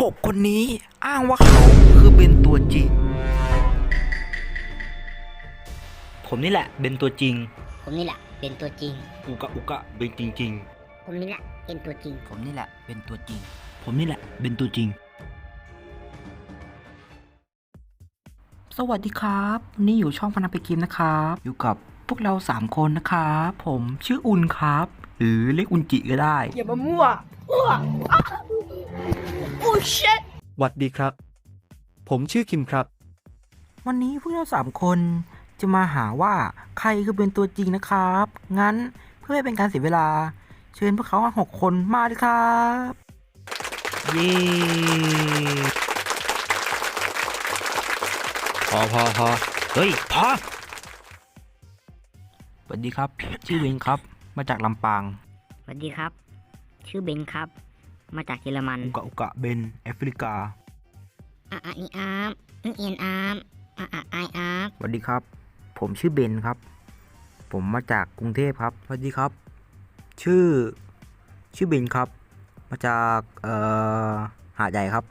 หกคนนี้อ้างว่าเขาคือเบนตัวจริง ผมนี่แหละเบนตัวจริง ผมนี่แหละเป็นตัวจริง อุกะอุกะเบนจริงผมนี่แหละเป็นตัวจริงๆผมนี่แหละเป็นตัวจริง ผมนี่แหละเป็นตัวจริง สวัสดีครับ นี่อยู่ช่องพนักไปกิมนะครับ อยู่กับพวกเราสามคนนะครับ ผมชื่ออุ่นครับ หรือเรียกอุ่นจิก็ได้ อย่ามามั่ว อ้วโอ้ชิตหวัดดีครับ ผมชื่อคิมครับ วันนี้พวกเราสามคนจะมาหาว่าใครคือเป็นตัวจริงนะครับ งั้นเพื่อไม่เป็นการเสียเวลา เชิญพวกเขาทั้งหกคนมาเลยครับ เย้พอพอพอเฮ้ยพอสวัสดีครับ ชื่อเวนครับ มาจากลำปาง สวัสดีครับ ชื่อเบนครับ มาจากเยอรมันอุกะอุกะเบนแอฟริกาอะอะอีอาร์มอึ้งเอียนอาร์มอะอะไออาร์มสวัสดีครับ ผมชื่อเบนครับ ผมมาจากกรุงเทพครับสวัสดีครับ ชื่อชื่อเบนครับ มาจากเอ่อหาดใหญ่ครับ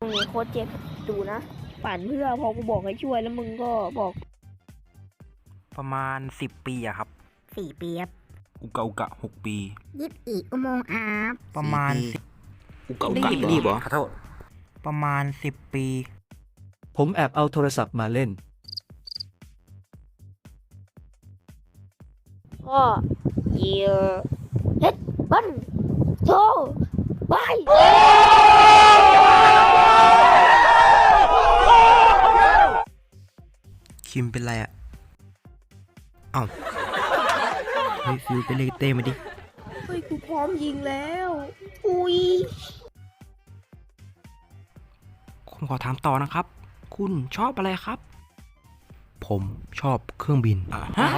มึงโคตรเจ็บดูนะ ปั่นเพื่อพอกูบอกให้ช่วยแล้วมึงก็บอก ประมาณสิบปีอะครับสี่ปีครับ อุกะอุกะหกปียิบอีกอุโมงค์อาร์มประมาณสี่ปีอุกะอุกะรีบเหรอขอโทษประมาณสิบปี ผมแอบเอาโทรศัพท์มาเล่น ก็เยียเฮ็ดบันโชบายคิมเป็นไรอะเอ้า เฮ้ยฟิวไปเรียกเต้มาดิ เฮ้ยกูพร้อมยิงแล้ว อุ้ยผมขอถามต่อนะครับ คุณชอบอะไรครับ ผมชอบเครื่องบินฮะ